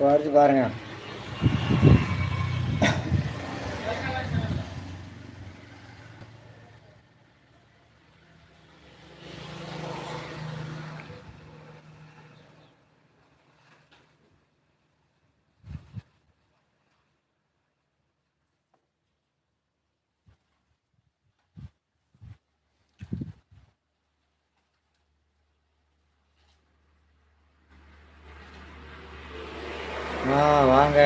வருது பாருங்கள் ஆ வாங்க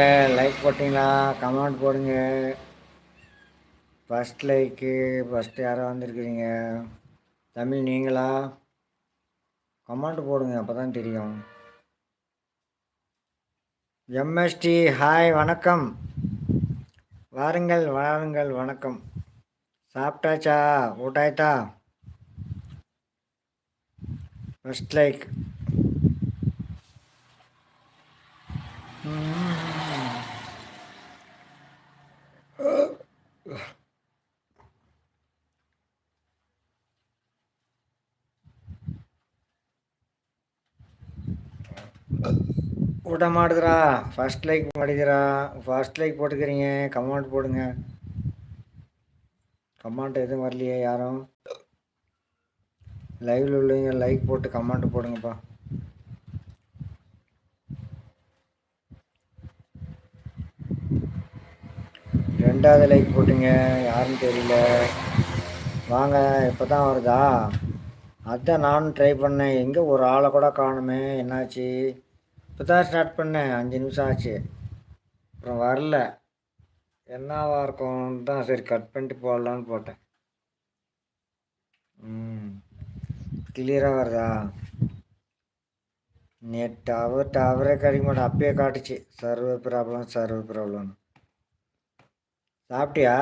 வந்திருக்கீங்களா கமெண்ட் போடுங்க. ஃபஸ்ட் லைக்கு ஃபஸ்ட்டு யாரோ வந்திருக்கிறீங்க? தமிழ் நீங்களா? கமெண்ட் போடுங்க அப்போ தான் தெரியும் எம்எஸ்டி ஹாய் வணக்கம். வாருங்கள் வாருங்கள் வணக்கம். சாப்பிட்டாச்சா? ஊட்டாயிட்டா ஃபஸ்ட் லைக் ಊಟ ಮಾಡಿದ್ರಾ ಫಸ್ಟ್ ಲೈಕ್ ಮಾಡಿದ್ದೀರಾ ಫಸ್ಟ್ லைக் போட்டுக்கிறீங்க கமெண்ட் போடுங்க கமெண்ட் எதுவும் வரலையே யாரும் லைவில் உள்ளவங்க லைக் போட்டு கமெண்ட் போடுங்கப்பா ரெண்டாவது லைக் போட்டுங்க யாருன்னு தெரியல வாங்க இப்போ தான் வருதா அதான் நானும் ட்ரை பண்ணேன் எங்கே ஒரு ஆளை கூட காணுமே என்னாச்சு இப்போ தான் ஸ்டார்ட் பண்ணேன். அஞ்சு நிமிஷம் ஆச்சு. அப்புறம் வரல. என்னவாக இருக்கும்னு தான் சரி கட் பண்ணிட்டு போடலான்னு போட்டேன். ம். கிளியராக வருதா? நெட் டவர் டவரே கிடைக்க மாட்டேன். அப்பயே காட்டுச்சு. சர்வர் ப்ராப்ளம் சர்வர் ப்ராப்ளம் சாப்பிட்டியா?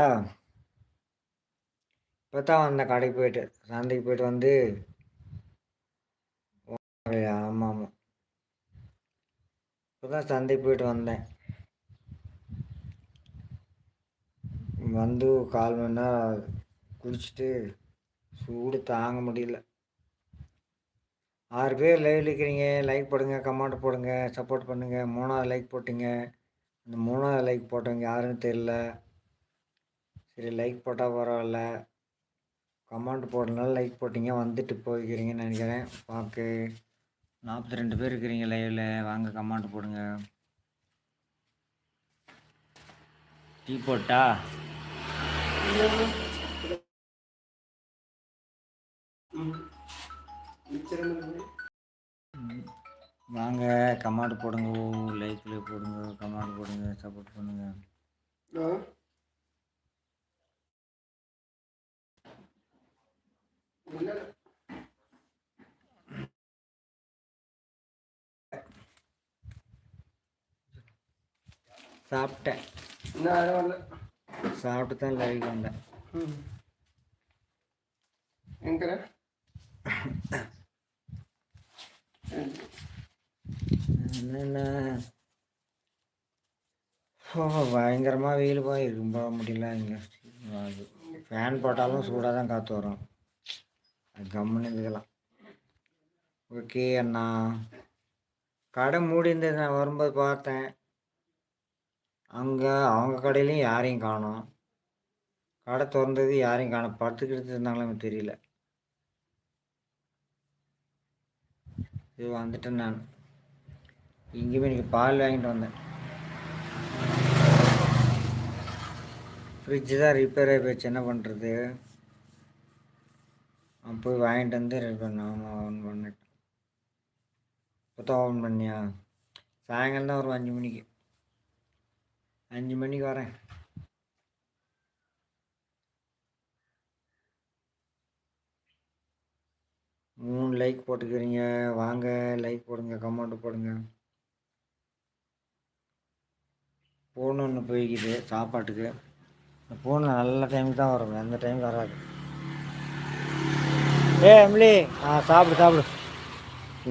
இப்போ தான் வந்தேன். கடைக்கு போயிட்டு. சந்தைக்கு போயிட்டு வந்து ஆமாம் ஆமாம் இப்போ தான் சந்தைக்கு போயிட்டு வந்தேன். வந்து கால் மணி நேரம் குளிச்சுட்டு சூடு தாங்க முடியல. ஆறு பேர் லைவ் இருக்கிறீங்க லைக் போடுங்க கமெண்ட் போடுங்க சப்போர்ட் பண்ணுங்கள் மூணாவது லைக் போட்டிங்க. அந்த மூணாவது லைக் போட்டவங்க யாருன்னு தெரில சரி லைக் போட்டால் பரவாயில்ல. கமெண்ட் போடுறதுனால லைக் போட்டிங்க வந்துட்டு போய்க்கிறீங்கன்னு நினைக்கிறேன். பார்க்கு நாற்பத்தி ரெண்டு பேர் இருக்கிறீங்க லைவில். வாங்க கமெண்ட் போடுங்க. டீ போட்டா? வாங்க கமெண்ட் போடுங்க. லைக்கில் போடுங்க கமெண்ட் போடுங்க சப்போர்ட் பண்ணுங்க. சாப்பிட்டேன். சாப்பிட்டு தான் லைவ் வந்தேன். எங்கற பயங்கரமாக வெயில் போய் ரொம்ப முடியல இங்கே. அது ஃபேன் போட்டாலும் சூடாக தான் காற்று வரும். அது கம்முன்னு இருந்துக்கலாம் ஓகே அண்ணா. கடை மூடி இருந்தது நான் வரும்போது பார்த்தேன். அங்கே அவங்க கடையிலையும் யாரையும் காணும். கடை திறந்தது யாரையும் காணோம். படுத்துக்கிட்டு இருந்தாங்களே தெரியல. இது வந்துட்டேன் நான். இங்கேயுமே இன்றைக்கி பால் வாங்கிட்டு வந்தேன். ஃப்ரிட்ஜு தான் ரிப்பேர் ஆகி போச்சு. என்ன பண்ணுறது போய் வாங்கிட்டு வந்து ரெடி பண்ண ஆமாம் ஆன் பண்ணிட்டேன். இப்போ தான் ஓன் பண்ணியா? சாயங்காலம் தான் ஒரு அஞ்சு மணிக்கு. அஞ்சு மணிக்கு வரேன். மூணு லைக் போட்டுக்கிறீங்க. வாங்க லைக் போடுங்க கமெண்ட் போடுங்க. ஃபோன் ஒன்று போய்க்குது சாப்பாட்டுக்கு. இந்த ஃபோனில் நல்ல டைமுக்கு தான் வரும். எந்த டைம் வராது. ஏ எம்லி ஆ சாப்பிடு சாப்பிடு.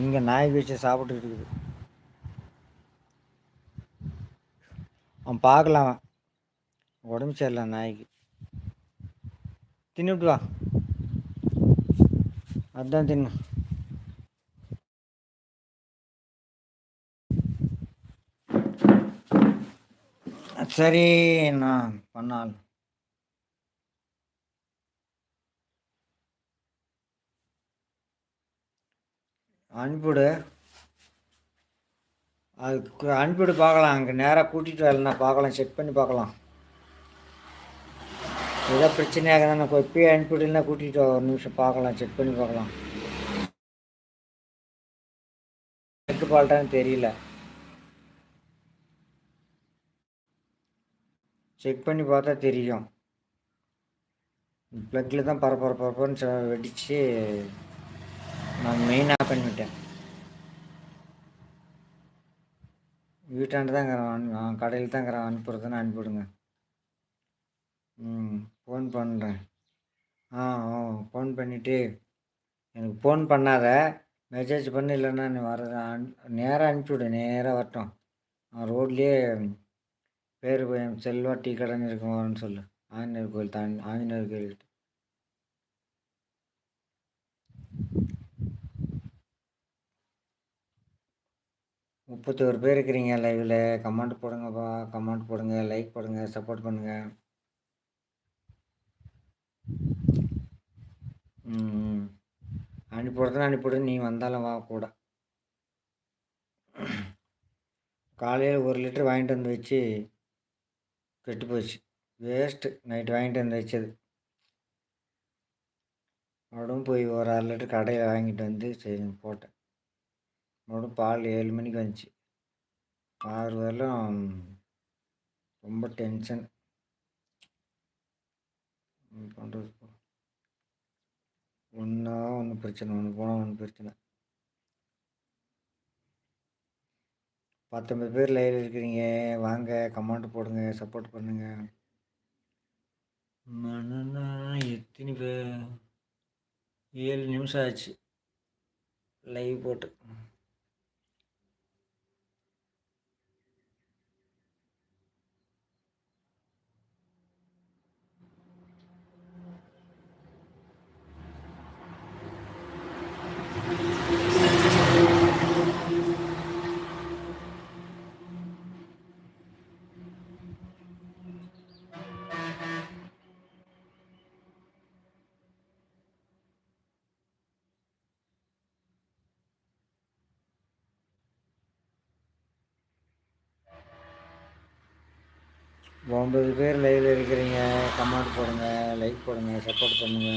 இங்கே நாய் வச்சு சாப்பிட்டுக்கிட்டு இருக்குது. அவன் பார்க்கலாம் உடம்பு சரியில்லை நாய்க்கு. தின்னுட்டு வா அதான் தின்னு. சரி நான் பண்ணால் அனுப்பிவிடு. அதுக்கு அனுப்பிவிடு பார்க்கலாம். அங்கே நேராக கூட்டிகிட்டு வரலன்னா பார்க்கலாம். செக் பண்ணி பார்க்கலாம். ஏதோ பிரச்சனையாக தானே எப்பயே அனுப்பிவிடலாம் கூட்டிகிட்டு ஒரு நிமிஷம் பார்க்கலாம். செக் பண்ணி பார்க்கலாம். எட்டு பால்ட்டான்னு தெரியல. செக் பண்ணி பார்த்தா தெரியும். ப்ளக்கில் தான் பரப்பர பரப்பரன்னு வெடித்து நான் மெயின் ஆஃப் பண்ணிவிட்டேன் வீட்டாண்டு தான் இருக்கிறேன் கடையில் தான் இருக்கிறேன் அனுப்புறதுன்னு அனுப்பிவிடுங்க. ம் ஃபோன் பண்ணுறேன் ஆ ஓ ஃபோன் பண்ணிவிட்டு எனக்கு ஃபோன் பண்ணாத. மெசேஜ் பண்ண இல்லைன்னா நீ வர நேராக அனுப்பிவிடு. நேராக வரட்டும். ரோட்லேயே பேர் செல்வா டீ கடைன்னு இருக்கும் வரேன்னு சொல்லு. ஆஞ்சநேயர் கோயில் தான் ஆஞ்சநேயர் கோயில் முப்பத்தோரு பேர் இருக்கிறீங்க லைவில் கமெண்ட் போடுங்கப்பா. கமெண்ட் போடுங்க. லைக் போடுங்க சப்போர்ட் பண்ணுங்க. ம் அனுப்பிவிடு. நீ வந்தாலும் வா கூட. காலையில் ஒரு லிட்டர் வாங்கிட்டு வந்து வச்சு கெட்டு போச்சு. வேஸ்ட்டு நைட்டு வாங்கிட்டு வந்து வச்சது. மறுபடியும் போய் ஒரு அரை லிட்டர் கடையில் வாங்கிட்டு வந்து சரி போட்டேன். மறுபடியும் பால் ஏழு மணிக்கு வந்துச்சு. ஆறு வரலாம் ரொம்ப டென்ஷன் பண்ணுறது ஒன்றா ஒன்றும் பிரச்சனை ஒன்று போனால் ஒன்றும் பிரச்சனை. பத்தொம்பது பேர் லைவில் இருக்கிறீங்க. வாங்க கமெண்ட் போடுங்க சப்போர்ட் பண்ணுங்க. மனநா எத்தனை பேர்? ஏழு நிமிஷம் ஆச்சு. லைவ் போட்டு. ஒன்பது பேர் லைவில் இருக்கிறீங்க கமெண்ட் போடுங்க லைக் போடுங்க சப்போர்ட் பண்ணுங்க.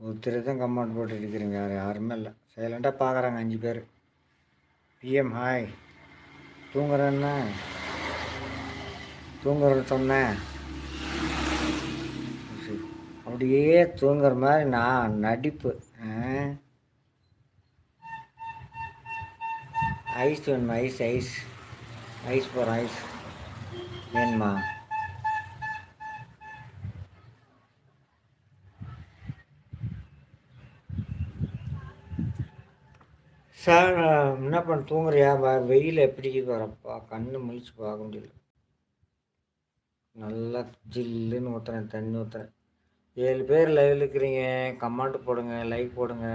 ஒருத்தர் தான் கமெண்ட் போட்டு இருக்கிறீங்க யார் யாருமே இல்லை. சைலண்டாக பார்க்குறாங்க அஞ்சு பேர். PM hi தூங்குறேன்னா. தூங்குறேன்னு சொன்னேன். அப்படியே தூங்குற மாதிரி நான் நடிப்பு ஐஸ் வேணுமா? Ice ice. ஐஸ் போகிறோம் ஐஸ் வேணுமா? சார் என்ன பண்ண தூங்குறியா? வெயில் எப்படி வரப்பா கண்ணு முழிச்சு பார்க்க முடியல நல்லா ஜில்லுன்னு ஊற்றுறேன் தண்ணி ஊற்றுறேன் ஏழு பேர் லைவ் இருக்கிறீங்க. கமெண்ட் போடுங்க லைக் போடுங்க.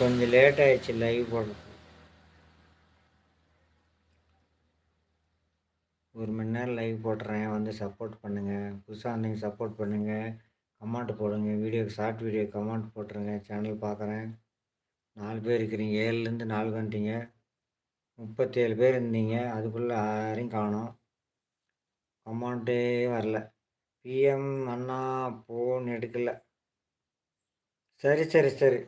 கொஞ்சம் லேட் ஆயிடுச்சு லைவ் போடுறது ஒரு மணி நேரம் லைவ் போடுறேன் வந்து சப்போர்ட் பண்ணுங்கள் புதுசாக இருந்தீங்க சப்போர்ட் பண்ணுங்கள் கமெண்ட் போடுங்க. வீடியோக்கு ஷார்ட் வீடியோ கமெண்ட் போட்டுருங்க. சேனல் பார்க்குறேன் நாலு பேர் இருக்கிறீங்க. ஏழுலேருந்து நாலு வந்துட்டீங்க. முப்பத்தேழு பேர் இருந்தீங்க. அதுக்குள்ளே யாரையும் காணும். கமெண்ட்டே வரல. பிஎம் அண்ணா ஃபோன் எடுக்கல. சரி சரி சரி.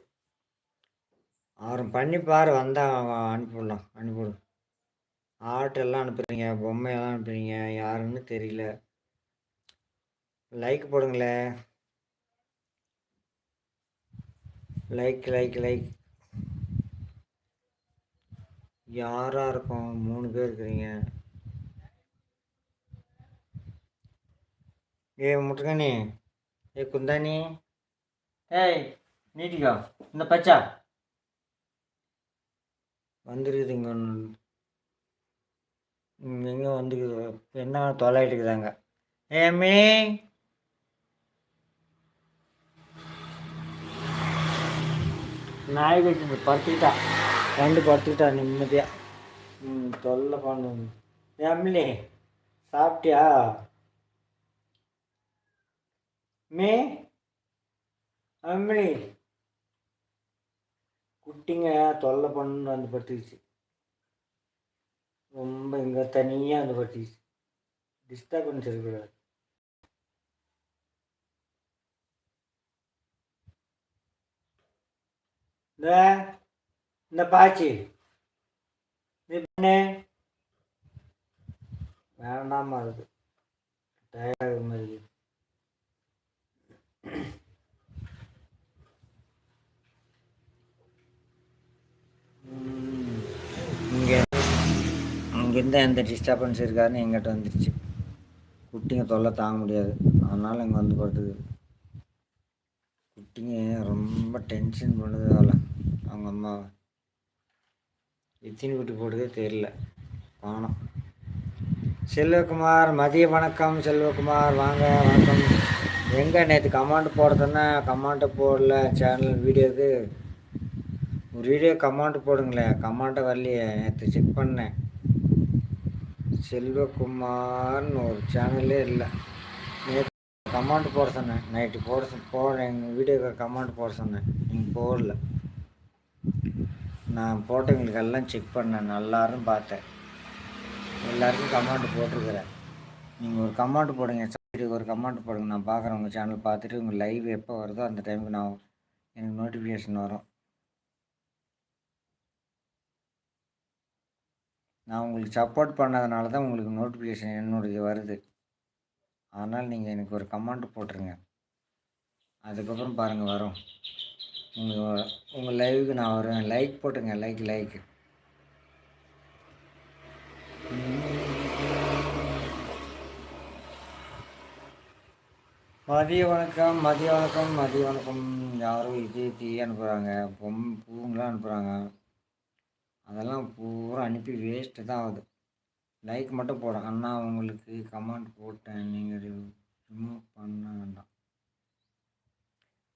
அவரும் பண்ணி பாரு. வந்தால் அனுப்பிவிடலாம் அனுப்பிவிடும் ஆர்டெல்லாம் அனுப்புகிறீங்க பொம்மையெல்லாம் அனுப்புகிறீங்க யாருன்னு தெரியல. லைக் போடுங்களேன் லைக் லைக் லைக் யாராக இருக்கும்? மூணு பேர் இருக்கிறீங்க. ஏ முட்டுக்கண்ணி ஏ குந்தானி ஏய் நீட்டிக்கா. இந்த பச்சா. வந்துருக்குதுங்க எங்கே வந்து என்ன தொலைட்டு இருக்குதாங்க ஏமி? நாய் கட்டி படுத்துக்கிட்டா. ரெண்டு படுத்துக்கிட்டா நிம்மதியாக ம் தொல்லை பண்ணு ஏமிலி சாப்பிட்டியா? மே? அம்மிளி குட்டிங்க தொல்லை பண்ணுன்னு வந்து படுத்துக்கிச்சு. ரொம்ப இங்கே தனியாக வந்து படுத்துக்கிச்சு டிஸ்டர்பன்ஸ் இருக்கக்கூடாது இந்த இந்த பாச்சி நீ பண்ணு. வேண்டாமா இருக்கு டயர்டாக மாதிரி இங்கே இங்கேருந்து எந்த டிஸ்டர்பன்ஸ் இருக்காதுன்னு எங்கிட்ட வந்துடுச்சு குட்டிங்க தொல்லை தாங்க முடியாது. அதனால் இங்கே வந்து படுத்துது குட்டிங்க ரொம்ப டென்ஷன் பண்ணுது அதில் அவங்க அம்மா. எத்தினி குட்டி போடுதே தெரியல. காணோம் செல்வகுமார் மதிய வணக்கம். செல்வகுமார் வாங்க வணக்கம். எங்கே நேற்று கமாண்ட் போடுறதுன்னா கமாண்ட்டை போடல. சேனல் வீடியோக்கு ஒரு வீடியோ கமாண்ட் போடுங்களேன். கமாண்ட்டை வரலையே. நேற்று செக் பண்ணேன். செல்வகுமார்னு ஒரு சேனலே இல்லை. நேற்று கமாண்ட் போட சொன்னேன். நைட்டு போட போட எங்கள் வீடியோக்கு கமாண்ட் போட சொன்னேன். நீங்கள் போடல நான் போட்டவங்களுக்கு எல்லாம் செக் பண்ணேன். நல்லாரும் பார்த்தேன். எல்லாருக்கும் கமாண்ட் போட்டிருக்கிறேன். நீங்கள் ஒரு கமாண்ட் போடுங்க. வீடியோக்கு ஒரு கமாண்ட் போடுங்க. நான் பார்க்குறேன் உங்கள் சேனல் பார்த்துட்டு உங்கள் லைவ் எப்போ வருதோ அந்த டைமுக்கு நான் எனக்கு நோட்டிஃபிகேஷன் வரும். நான் உங்களுக்கு சப்போர்ட் பண்ணதுனால தான் உங்களுக்கு நோட்டிஃபிகேஷன் என்னுடைய வருது. அதனால் நீங்கள் எனக்கு ஒரு கமெண்ட் போட்டுருங்க. அதுக்கப்புறம் பாருங்கள் வரும். உங்கள் உங்கள் லைவுக்கு நான் வருவேன். லைக் போட்டுங்க லைக் லைக் மதிய வணக்கம் மதிய வணக்கம் மதிய வணக்கம். யாரும் இது தீ அனுப்புகிறாங்க பொம் பூங்கெலாம் அனுப்புகிறாங்க அதெல்லாம் பூரா அனுப்பி வேஸ்ட்டு தான் ஆகுது லைக் மட்டும் போடும் அண்ணா உங்களுக்கு கமெண்ட் போட்டேன். நீங்கள் ரிமூவ் பண்ண வேண்டாம்.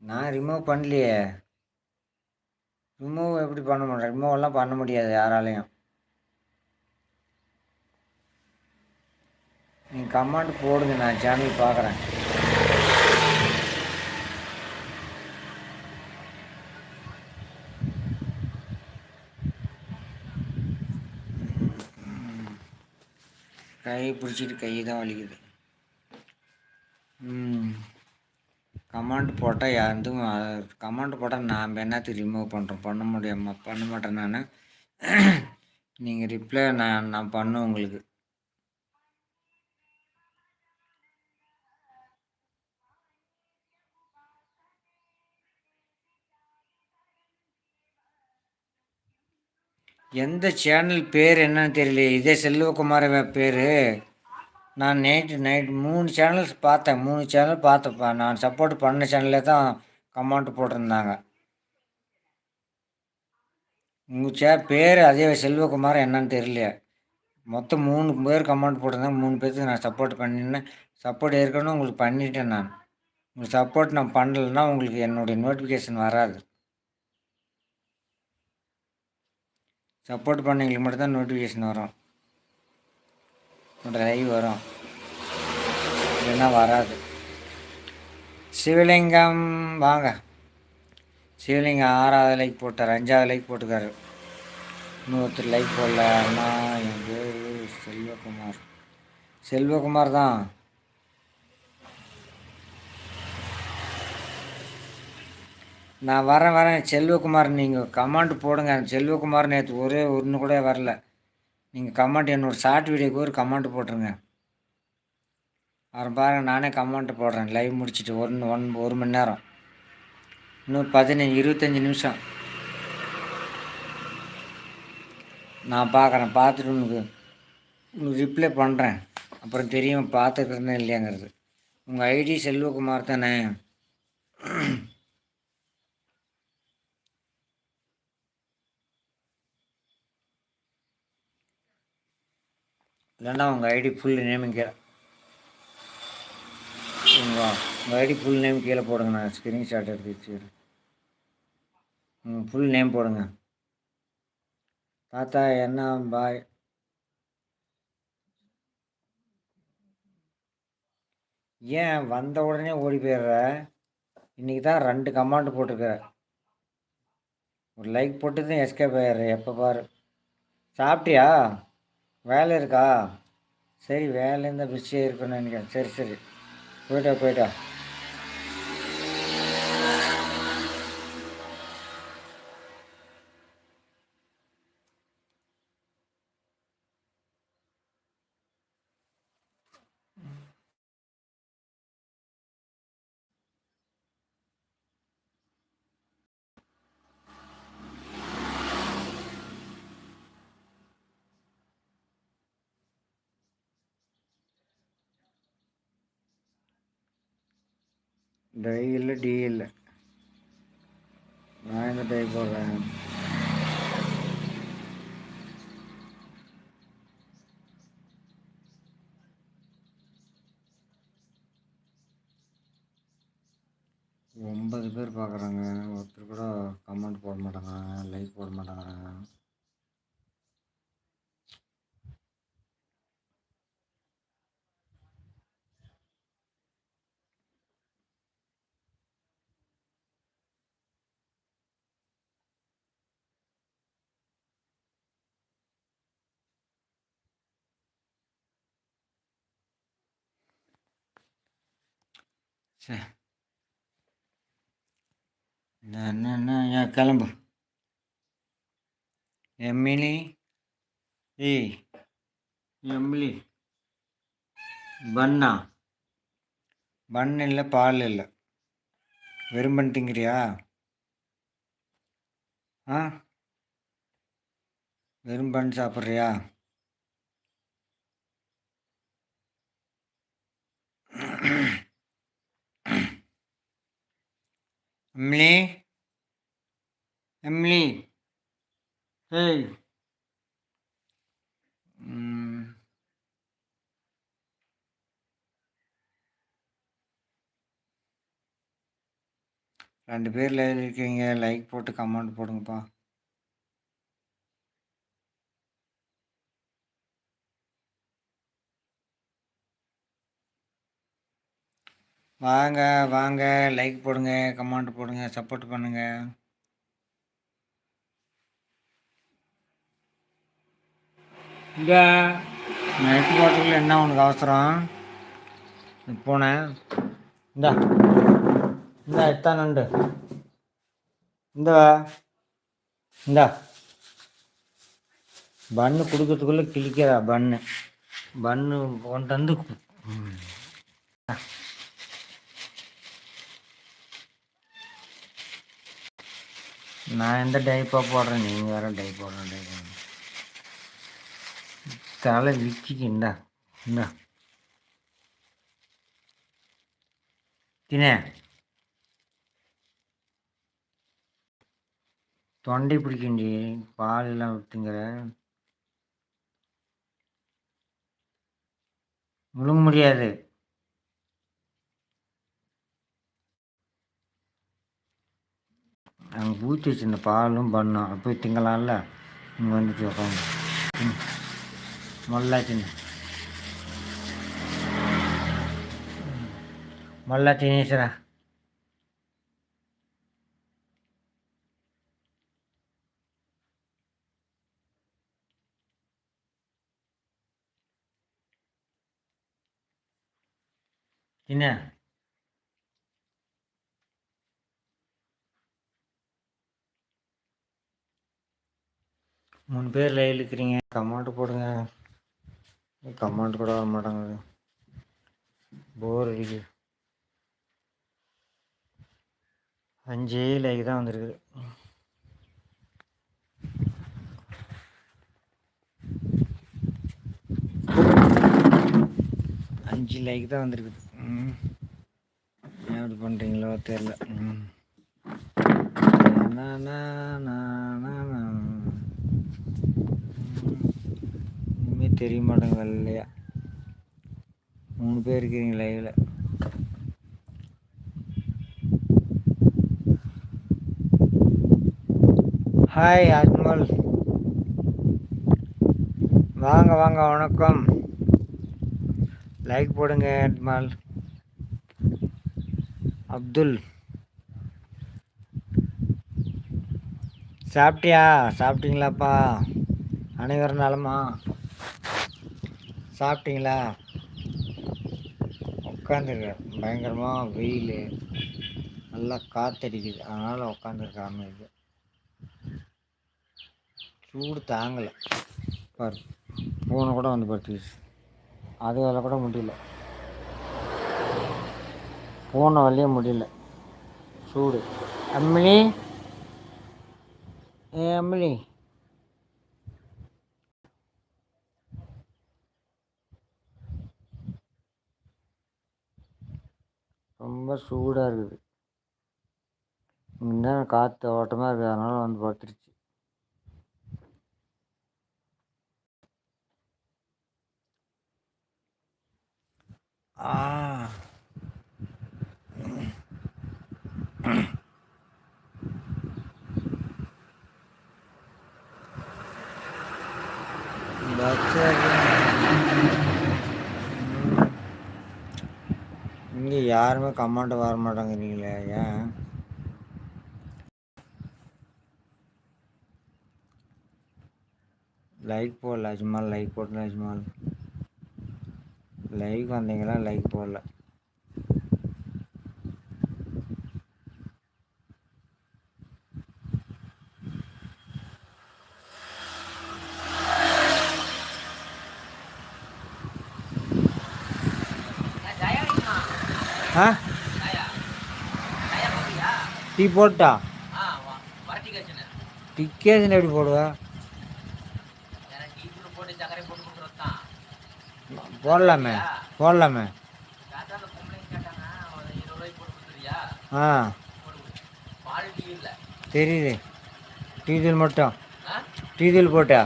நான் ரிமூவ் பண்ணலையே. ரிமூவ் எப்படி பண்ண முடியும்? ரிமூவெல்லாம் பண்ண முடியாது யாராலையும். நீங்கள் கமெண்ட் போடுங்க. நான் சேனல் பார்க்குறேன் கையை பிடிச்சிட்டு கையை தான் வலிக்குது. கமாண்ட் போட்டால் யாரும் கமாண்ட் போட்டால் நாம் என்னத்து ரிமூவ் பண்ணுறோம் பண்ண முடியாமல் பண்ண மாட்டேன் நான். நீங்கள் ரிப்ளை நான் நான் பண்ணுவேன் உங்களுக்கு. எந்த சேனல் பேர் என்னன்னு தெரியல இதே செல்வகுமார் பேர். நான் நைட்டு நைட் மூணு சேனல்ஸ் பார்த்தேன். மூணு சேனல் பார்த்தப்பா நான் சப்போர்ட் பண்ண சேனலே தான் கமெண்ட் போட்டிருந்தாங்க. உங்கள் சே பேர் அதே செல்வகுமார் என்னன்னு தெரியல மொத்தம் மூணு பேர் கமெண்ட் போட்டிருந்தாங்க. மூணு பேர்த்துக்கு நான் சப்போர்ட் பண்ணினேன். சப்போர்ட் ஏற்கனவே உங்களுக்கு பண்ணிட்டேன் நான். உங்களுக்கு சப்போர்ட் நான் பண்ணலைன்னா உங்களுக்கு என்னுடைய நோட்டிஃபிகேஷன் வராது. சப்போர்ட் பண்ணவங்களுக்கு மட்டும்தான் நோட்டிஃபிகேஷன் வரும். உங்களோட லைவ் வரும். இல்லைன்னா வராது. சிவலிங்கம் வாங்க. சிவலிங்கம் ஆறாவது லைக் போட்டார் அஞ்சாவது லைக் போட்டுக்காரு. இன்னொருத்தர் லைக் போடல அண்ணா என் பேர் செல்வகுமார். செல்வகுமார் தான். நான் வரேன் வரேன். செல்வகுமார் நீங்கள் கமெண்ட் போடுங்க. செல்வகுமார் நேற்று ஒரே ஒன்று கூட வரல. நீங்கள் கமெண்ட் என்னோடய ஷார்ட் வீடியோக்கு ஒரு கமெண்ட் போட்டுருங்க. அப்புறம் பாருங்க நானே கமெண்ட் போடுறேன். லைவ் முடிச்சுட்டு ஒன்று ஒன் ஒரு மணி நேரம். இன்னும் பதினஞ்சு இருபத்தஞ்சி நிமிஷம். நான் பார்க்குறேன் பார்த்துட்டு உனக்கு உனக்கு ரிப்ளை பண்ணுறேன் அப்புறம் தெரியும் பார்த்துக்கிறேன்னு இல்லையாங்கிறது. உங்கள் ஐடி செல்வகுமார் தானே? இல்லைன்னா உங்கள் ஐடி ஃபுல் நேம் கீழே. உங்கள் உங்கள் ஐடி ஃபுல் நேம் கீழே போடுங்க. நான் ஸ்க்ரீன்ஷாட் எடுத்து வச்சுக்கிறேன். ம் ஃபுல் நேம் போடுங்க. தாத்தா என்ன பாய். ஏன் வந்த உடனே ஓடி போயிடுற? இன்றைக்கி தான் ரெண்டு கமாண்ட் போட்டிருக்க. ஒரு லைக் போட்டு தான் எஸ்கேப் ஆயிடுற. எப்போ பாரு. சாப்பிட்டியா? வேலை இருக்கா? சரி வேலை இருந்தால் பிஸியாக இருக்கணும்னு நினைக்கிறேன். சரி சரி. போயிட்டா போயிட்டா டை இல்லை டி இல்லை. நான் இந்த டை போடுறேன்? ஒன்பது பேர் பார்க்குறாங்க ஒருத்தர் கூட கமெண்ட் போட மாட்டேங்கிறாங்க லைக் போட மாட்டேங்கிறாங்க சே என்ன கிளம்பு. எம்மினி ஏய் எம்லி. பன்னா பன் இல்லை பால் இல்லை. வெறும் ஆ? வெறும் பன் சாப்பிட்றியா? எம்லி எம்லி ஏய் ம். ரெண்டு பேர் லைவ் இருக்கீங்க லைக் போட்டு கமெண்ட் போடுங்கப்பா. வாங்க வாங்க. லைக் போடுங்க கமெண்ட் போடுங்க சப்போர்ட் பண்ணுங்க. இங்க நைட் வாட்டரில் என்ன உனக்கு அவசரம்? போனேன் இந்தா. இந்தா எத்தான் நண்டு. இந்த. இந்தா. பன்னு கொடுக்கறதுக்குள்ளே கிழிக்கிறா பன்னு பன்னு கொண்டு வந்து கு- ம். நான் எந்த டைப்பாக போடுறேன் நீங்கள் வேறு டைப் போடுறேன் டைப் போடுறேன். தலை விக்கிக்கு இந்தா. இந்தா தினே. தொண்டை பிடிக்கண்டி பால் எல்லாம் விட்டுங்கிற முழுங்க முடியாது. அங்கே ஊற்றி வச்சிருந்த பாலும் பண்ணும் அப்போ திங்கலாம்ல இங்கே வந்துட்டு உட்காந்து ம் மொல்லா சின்ன மொல்லா தினேஸ்வரா என்ன மூணு பேர் லைவ் இருக்கிறீங்க. கமெண்ட் போடுங்க. கமெண்ட் கூட வர மாட்டாங்க. போர் அடிக்கு அஞ்சே லைக் தான் வந்திருக்குது. அஞ்சு லைக் தான் வந்திருக்குது. ம். அப்படி பண்ணுறீங்களோ தெரில நான் நா, நா, நா, நா, நா. இனிமே தெரிய மாட்டேங்க இல்லையா மூணு பேர் இருக்கிறீங்க லைவில் ஹாய் அஜ்மல் வாங்க வாங்க வணக்கம். லைக் போடுங்க அஜ்மல் அப்துல். சாப்பிட்டியா சாப்பிட்டீங்களாப்பா அனைவரும் நலமா? சாப்பிட்டீங்களா? உட்காந்துருக்கேன் பயங்கரமாக வெயில். நல்லா காற்றடிக்குது அதனால் உட்காந்துருக்காம இது சூடு தாங்கலை. பாரு. பூனை கூட வந்து படுத்துக்கிச்சு. அது வேலை கூட முடியல. பூனை வழியே முடியல. சூடு. அம்மினி ஏ அம்மினி ரொம்ப சூடாக இருக்குது. முன்ன காற்று ஓட்டமாக இருக்குது. அதனால வந்து படுத்துருச்சு. ஆ. இங்கே யாருமே கமெண்ட் வர மாட்டேங்கிறீங்களே ஏன்? லைக் போடல அஜ்மால் லைக் போட்டேன் அஜ்மால் லைக் வந்தீங்களா லைக் போடல. ஆ? டீ போட்டா? டிக்கேஷன் எப்படி போடுவ? போடலாமே போடலாமே. ஆ. தெரியுது. டீசல் மட்டும். டீசல் போட்டா?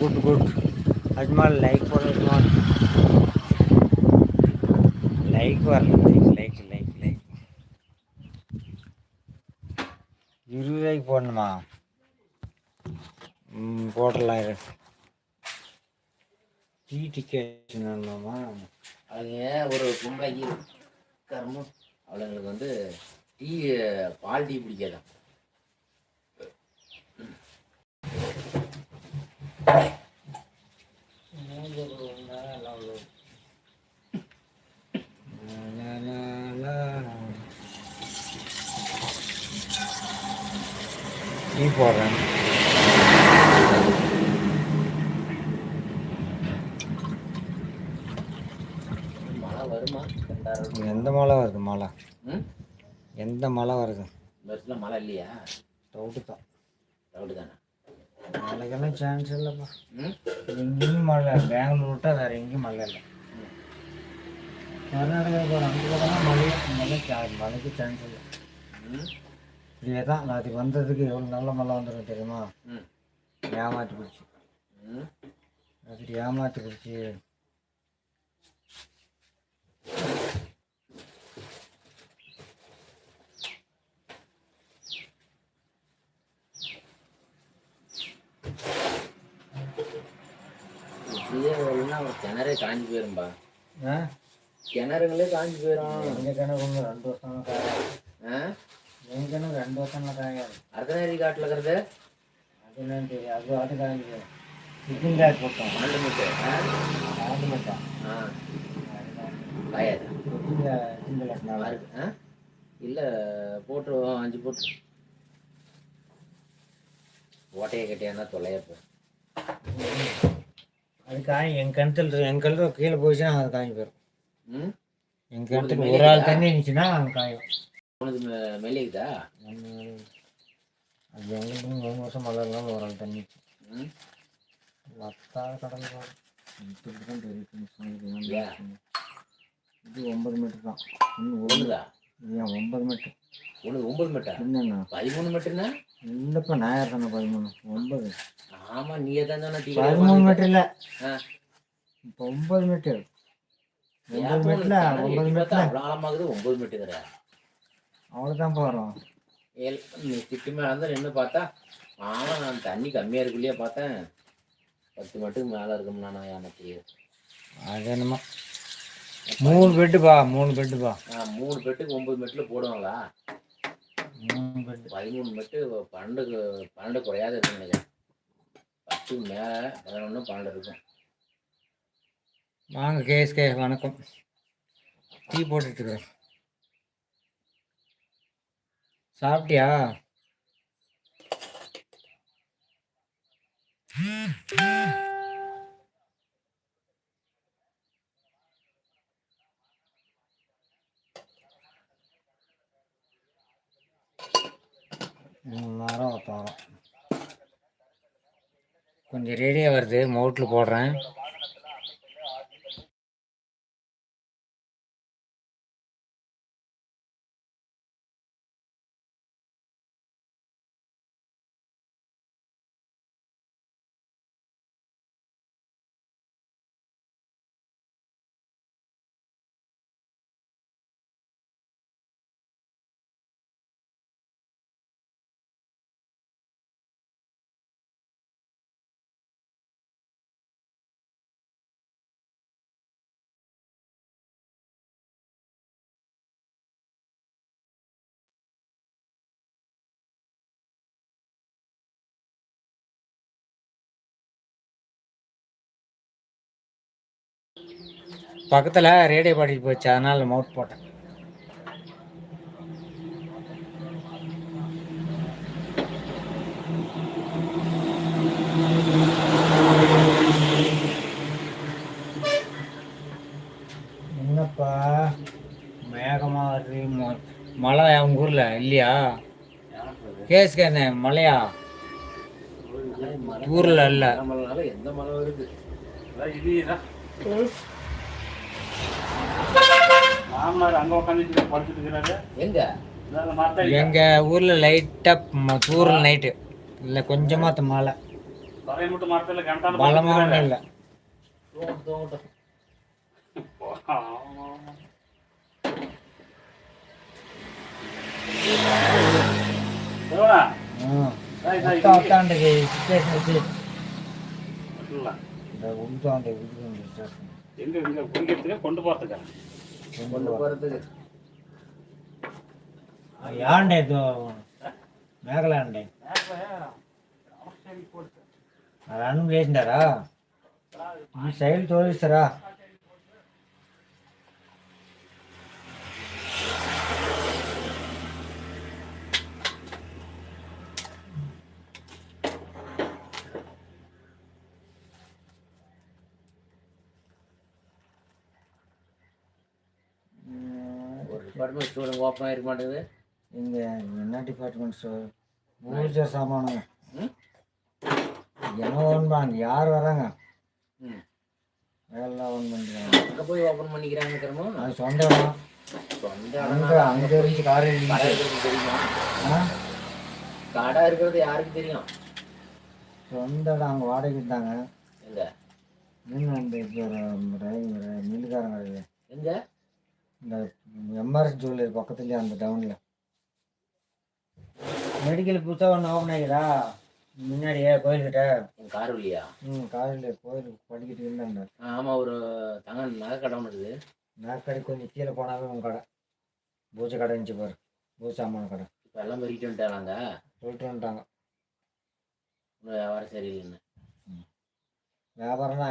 Good good. அஜ்மால் லைக் போடு அஜ்மால் லைக் வரல லைக் லைக் லைக் லைக் இருபது ரூபாய்க்கு போடணுமா? போடலாம் இரு. டீ டிக்கெட் வேணுமாம்மா? அவங்க ஒரு பொம்பளைக்கு கர்மம் அவளுங்களுக்கு வந்து டீ பால் டீ பிடிக்காதான் டீ போடுறேன். எந்த மழை வருது மழை? எந்த மழை வருது? வருஷத்துல மழை இல்லையா? டவுட்டு தான். டவுட்டு தானே? மழைக்கெல்லாம் சான்ஸ் இல்லைப்பா. எங்கேயும் மழை பெங்களூர் விட்டா வேறு எங்கேயும் மழை இல்லை. கர்நாடகா போகிற அங்கே போனால் மழை மழை மழைக்கு சான்ஸ் இல்லை ம் இப்படியே தான் நாளைக்கு வந்ததுக்கு எவ்வளோ நல்ல மழை வந்துடும் தெரியுமா ம் ஏமாற்றி பிடிச்சி ம் அதுக்கு ஏமாற்றி பிடிச்சி கிணறே காஞ்சி போயிரும்பா ஆ கிணறுங்களே காஞ்சி போயிடும் எங்கள் கிணறு ஒன்று ரெண்டு வருஷம் ஆ? எங்கள் கிணறு ரெண்டு வருஷம்லாம் காயாது. அர்த்தநேரி காட்டில் இருக்கிறது? அது என்னன்னு தெரியும் அது அது காய்ஞ்சு சிக்கன் காய் போட்டோம். ஆண்டு முட்டை. ஆ? காய்ஞ்சு மாட்டோம் ஆ. காயாது இல்லை போட்டுருவோம். அஞ்சு போட்டு. ஓட்டையை கட்டியானா தொலையப்போ அது காய் என் கிணத்துல என் கிணத்துல கீழே போயிடுச்சுன்னா அது காய்ஞ்சு போயிடும் ம்? என் கிணத்துல ஒரு ஆள் தண்ணி இருந்துச்சுன்னா காயும். மெ- மெல்லிக்குதா அது எங்களுக்கு மூணு வருஷம் மழை இல்லாமல் ஒரு ஆள் தண்ணி. மத்தாத கடல் இப்படி தான் இது ஒன்பது மீட்டர் தான். இன்னும் ஒன்று ஒண்ணுதா ஏன் ஒன்பது மீட்டர் ஒன்று ஒன்பது மீட்டர் என்னண்ணா பதிமூணு மீட்டர்னா இல்லைப்பா நான் தானே பதிமூணு. ஒன்பது. ஆமா நீயே தான் தானே பதிமூணு மீட்டர் இல்லை. இப்போ ஒன்பது மீட்டர் ஒன்பது மீட்டர்ல ஒன்பது மீட்டர்ல அவ்வளோ ஆழமாகுது ஒன்பது மீட்டர் அவ்வளோதான் போகிறோம் நீ திட்டு மேலே இருந்தால் நின்று பார்த்தா ஆமா நான் தண்ணி கம்மியாக இருக்குள்ளேயே பார்த்தேன். பத்து மட்டுக்கு மேலே இருக்கும்னா நான் எனக்கு. அது என்னமோ. மூணு பெட்டுப்பா மூணு பெட்டுப்பா ஆ மூணு பெட்டுக்கு ஒன்பது மெட்டில் போடுவாங்களா? மூணு பெட்டு பதிமூணு மெட்டு பன்னெண்டுக்கு பன்னெண்டு குறையாத இருக்குன்னு நினைக்கிறேன். பத்துக்கு மேலே பதினொன்று பன்னெண்டு இருக்கும். வாங்க கேஎஸ்கே வணக்கம். டீ போட்டுட்டுருக்கேன். சாப்பிட்டியா? மூணு நேரம் கொஞ்சம் ரெடியாக வருது மவுட்டில் போடுறேன். பக்கத்தில் ரேடியோ பாடிட்டு போச்சு அதனால் மவுட் போட்டேன். என்னப்பா? மேகமாக வருது ம- மழை உங்கள் ஊரில் இல்லையா? கேஸ்க்கு என்ன மழையா? ஊரில் இல்லை. எந்த மழை வருது? மாமனார் அங்க உட்காந்துட்டு படுத்துட்டு இருக்கிறாரு. எங்க? ஊரில் லைட்டாக தூரல் நைட்டு இல்லை கொஞ்சமாக மழை. தரையை மட்டும் மாத்தல கண்டான பலமாக ஒன்றும் இல்லை. எங்க கொண்டு போறதுக்கா? ಯಾಂಡೆ ಇದು మేకలాండి అలా ఈ సైడ్ తోలిస్తారా? டிபார்ட்மெண்ட் ஸ்டோர் ஓப்பன் ஆகிருக்க மாட்டேங்குது. இங்க என்ன டிபார்ட்மெண்ட் ஸ்டோர் பூஜை சாமானம்? என்ன ஒன்பாங்க யார் வராங்க? ம். வேலை ஒன் பண்ணுறாங்க அங்கே போய் ஓப்பன் பண்ணிக்கிறாங்க கிரமோ அது சொந்த இடம் சொந்த இடம்னா அங்கே இருந்து கார் தெரியுமா? கடை இருக்கிறது யாருக்கு தெரியும்? சொந்த இடம் அங்கே வாடகை இருந்தாங்க எங்க? இப்போ டிரைவர் மில்லுக்காரங்க. எங்க? இந்த எம்ஆர்எஸ் ஜுவல்லரி பக்கத்துலேயே அந்த டவுனில் மெடிக்கல் புதுசாக ஒன்று ஓப்பன் ஆகிடா முன்னாடியே கோயில்கிட்ட. என் கார் வழியா? ம் காலையில் கோயிலுக்கு படிக்கிட்டு இருந்தாங்க ஆமாம் ஒரு தங்க நகை கடை ஒன்று இருக்குது. கொஞ்சம் கீழே போனாவே உன் கடை. பூஜை கடை இருந்துச்சு பாரு. பூஜை சாமான கடை. இப்போ எல்லாம் பெருகிட்டு வந்துட்டாங்க சொல்லிட்டு வந்துட்டாங்க. வியாபாரம் சரியில்லைன்னு. வியாபாரம் தான்